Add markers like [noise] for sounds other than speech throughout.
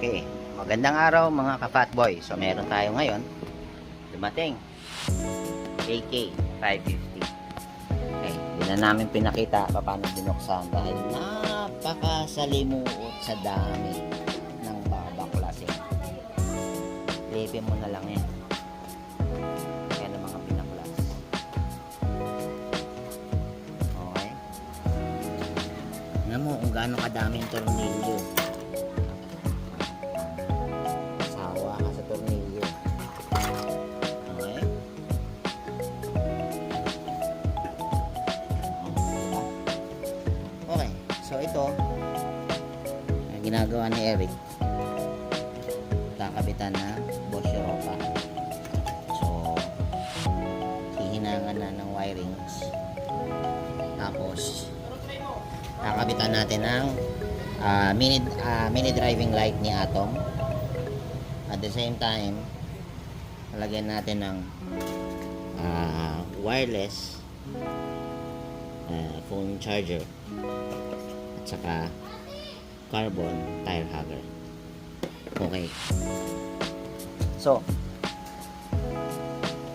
Magandang araw mga ka-fatboy. So meron tayo ngayon. Dumating. AK 550. Okay. Hindi na namin pinakita pa paano binuksan dahil napakasalimuot sa dami ng babaklasing. Lipin mo na lang yan. Kaya ng mga pinaklas. Okay. Tingnan mo kung gaano kadaming tornilyo. Ito, ang ginagawa ni Eric, kakabitan na Bosch Europa. So, hihinangan na ng wirings. Tapos, kakabitan natin ng ah, mini, ah, mini driving light ni Atom. At the same time, lalagyan natin ng ah, wireless ah, phone charger at saka carbon tire hugger. Okay. So,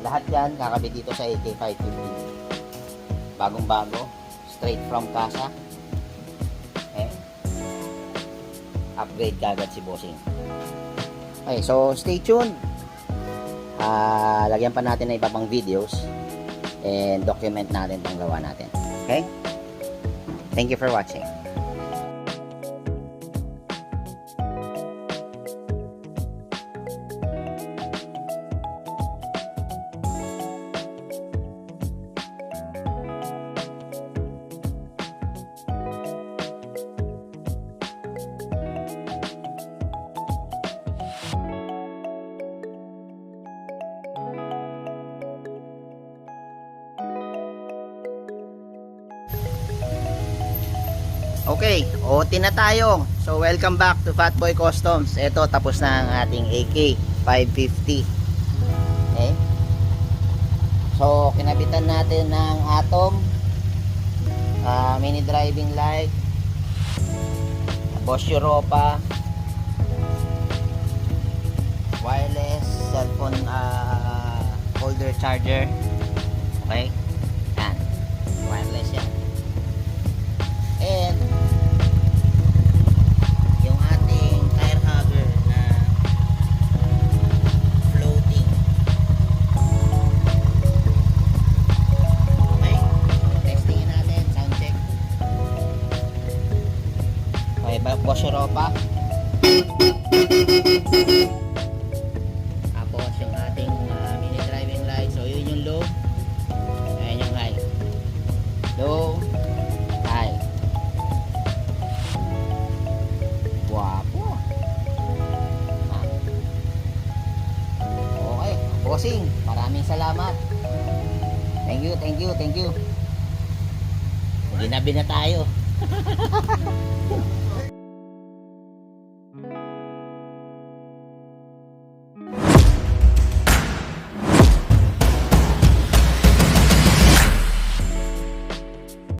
lahat yan kakabit dito sa AK550. Bagong-bago, straight from casa. Okay. Upgrade kagad si Bossing. Okay, so stay tuned. Ah, lagyan pa natin ng iba pang videos and document natin itong gawa natin. Okay? Thank you for watching. Okay, OT na tayo. So, welcome back to Fatboy Customs. Ito, tapos na ang ating AK 550. Okay. So, kinabitan natin ng Atom, ah, mini driving light, Bosch Europa, wireless cellphone ah, holder charger. Okay? Yan. Wireless yan. Okay, ba Bosch Europa. Tapos yung ating ah, mini driving light. So yun yung low. Ayan yung high. Low, high. Guwapo. Ah. Okay, bossing, maraming salamat. Thank you, thank you, thank you. Ginabi na tayo. [laughs]